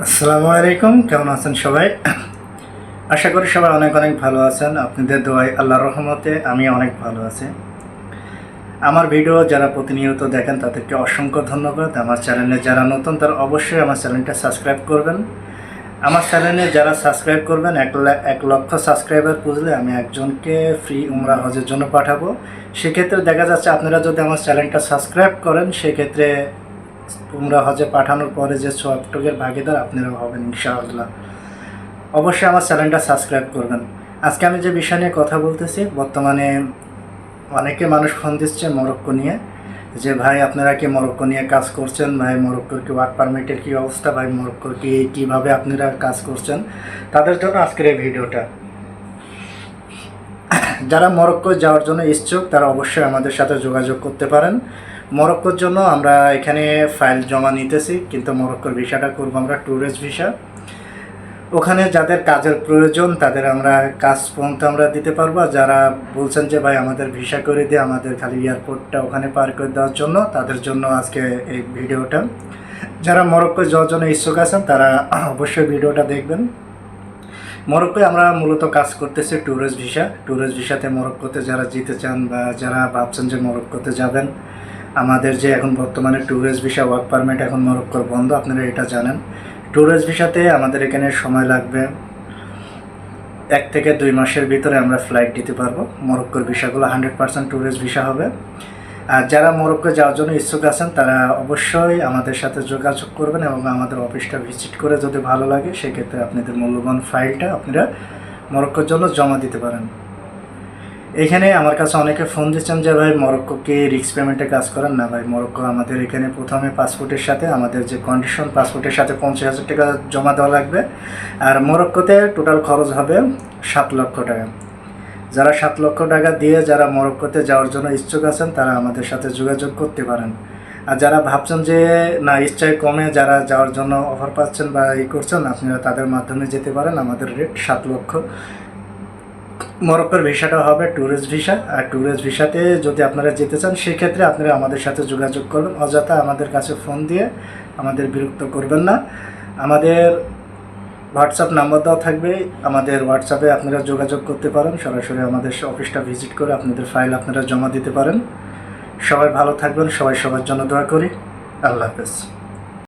আসসালামু আলাইকুম, কেমন আছেন সবাই? আশা করি সবাই অনেক অনেক ভালো আছেন। আপনাদের দোয়াই আল্লাহর রহমতে আমি অনেক ভালো আছি। আমার ভিডিও যারা প্রতিনিয়ত দেখেন, তাদেরকে অসংখ্য ধন্যবাদ। আমার চ্যানেলে যারা নতুন, তারা অবশ্যই আমার চ্যানেলটা সাবস্ক্রাইব করবেন। আমার চ্যানেলে যারা সাবস্ক্রাইব করবেন, এক এক লক্ষ সাবস্ক্রাইবার পুজলে আমি একজনকে ফ্রি উমরা হজের জন্য পাঠাবো। সেক্ষেত্রে দেখা যাচ্ছে আপনারা যদি আমার চ্যানেলটা সাবস্ক্রাইব করেন, সেক্ষেত্রে উমরা হজে পাঠানোর পরে যে সবটুকের ভাগিদার আপনারা হবেন, ইনশাআল্লাহ। অবশ্যই আমার চ্যানেলটা সাবস্ক্রাইব করবেন। আজকে আমি যে বিষয় নিয়ে কথা বলতেছি, বর্তমানে অনেকে মানুষ ফোন দিচ্ছে মরক্কো নিয়ে, যে ভাই আপনারা কি মরক্কো নিয়ে কাজ করছেন? ভাই, মরক্কোর কি ওয়ার্ক পারমিটের কী অবস্থা? ভাই, মরক্কোর কি, কীভাবে আপনারা কাজ করছেন? তাদের জন্য আজকের এই ভিডিওটা। যারা মরক্কো যাওয়ার জন্য ইচ্ছুক, তারা অবশ্যই আমাদের সাথে যোগাযোগ করতে পারেন। মরক্কোর জন্য আমরা এখানে ফাইল জমা নিতেছি, কিন্তু মরক্কোর ভিসাটা করব আমরা ট্যুরিস্ট ভিসা ওখানে যাদের কাজের প্রয়োজন, তাদের আমরা কাজ পর্যন্ত আমরা দিতে পারব। যারা বলছেন যে, ভাই, আমাদের ভিসা করে দিয়ে আমাদের খালি এয়ারপোর্টটা ওখানে পার করে দেওয়ার জন্য তাদের জন্য আজকে এই ভিডিওটা। যারা মরক্কো যাওয়ার জন্য ইচ্ছুক আছেন, তারা অবশ্যই ভিডিওটা দেখবেন। মরক্কোয় আমরা মূলত কাজ করতেছি ট্যুরিস্ট ভিসা ট্যুরিস্ট ভিসাতে মরক্কোতে যারা যেতে চান বা যারা ভাবছেন যে মরক্কোতে যাবেন আমাদের যে এখন বর্তমানে ট্যুরিস্ট ভিসা ওয়ার্ক পারমিট এখন মরক্কোর বন্ধ, আপনারা এটা জানেন। ট্যুরিস্ট ভিসাতে আমাদের এখানে সময় লাগবে এক থেকে দুই মাসের ভিতরে আমরা ফ্লাইট দিতে পারব। মরক্কোর ভিসাগুলো হান্ড্রেড পার্সেন্ট ট্যুরিস্ট ভিসা হবে। আর যারা মরক্কো যাওয়ার জন্য ইচ্ছুক আছেন, তারা অবশ্যই আমাদের সাথে যোগাযোগ করবেন এবং আমাদের অফিসটা ভিজিট করে যদি ভালো লাগে, সেক্ষেত্রে আপনাদের মূল্যবান ফাইলটা আপনারা মরক্কোর জন্য জমা দিতে পারেন। এখানে আমার কাছে অনেকে ফোন দিচ্ছেন যে, ভাই মরক্কোকে রিক্স পেমেন্টে কাজ করেন? না, ভাই, মরক্কো আমাদের এখানে প্রথমে পাসপোর্টের সাথে আমাদের যে কন্ডিশন পাসপোর্টের সাথে পঞ্চাশ হাজার টাকা জমা দেওয়া লাগবে। আর মরক্কোতে টোটাল খরচ হবে সাত লক্ষ টাকা। যারা সাত লক্ষ টাকা দিয়ে যারা মরক্কোতে যাওয়ার জন্য ইচ্ছুক আছেন, তারা আমাদের সাথে যোগাযোগ করতে পারেন। আর যারা ভাবছেন যে, না, ইচ্ছায় কমে যারা যাওয়ার জন্য অফার পাচ্ছেন বা ই করছেন, আপনারা তাদের মাধ্যমে যেতে পারেন। আমাদের রেট সাত লক্ষ মরক্কোর ভিসাটা হবে ট্যুরিস্ট ভিসা আর ট্যুরিস্ট ভিসাতে যদি আপনারা যেতে চান, সেক্ষেত্রে আপনারা আমাদের সাথে যোগাযোগ করবেন অযথা আমাদের কাছে ফোন দিয়ে আমাদের বিরক্ত করবেন না। আমাদের হোয়াটসঅ্যাপ নাম্বার দেওয়া থাকবে। আমাদের হোয়াটসঅ্যাপে আপনারা যোগাযোগ করতে পারেন। সরাসরি আমাদের অফিসটা ভিজিট করে আপনাদের ফাইল আপনারা জমা দিতে পারেন। সবাই ভালো থাকবেন। সবাই সবার জন্য দোয়া করি। আল্লাহ হাফেজ।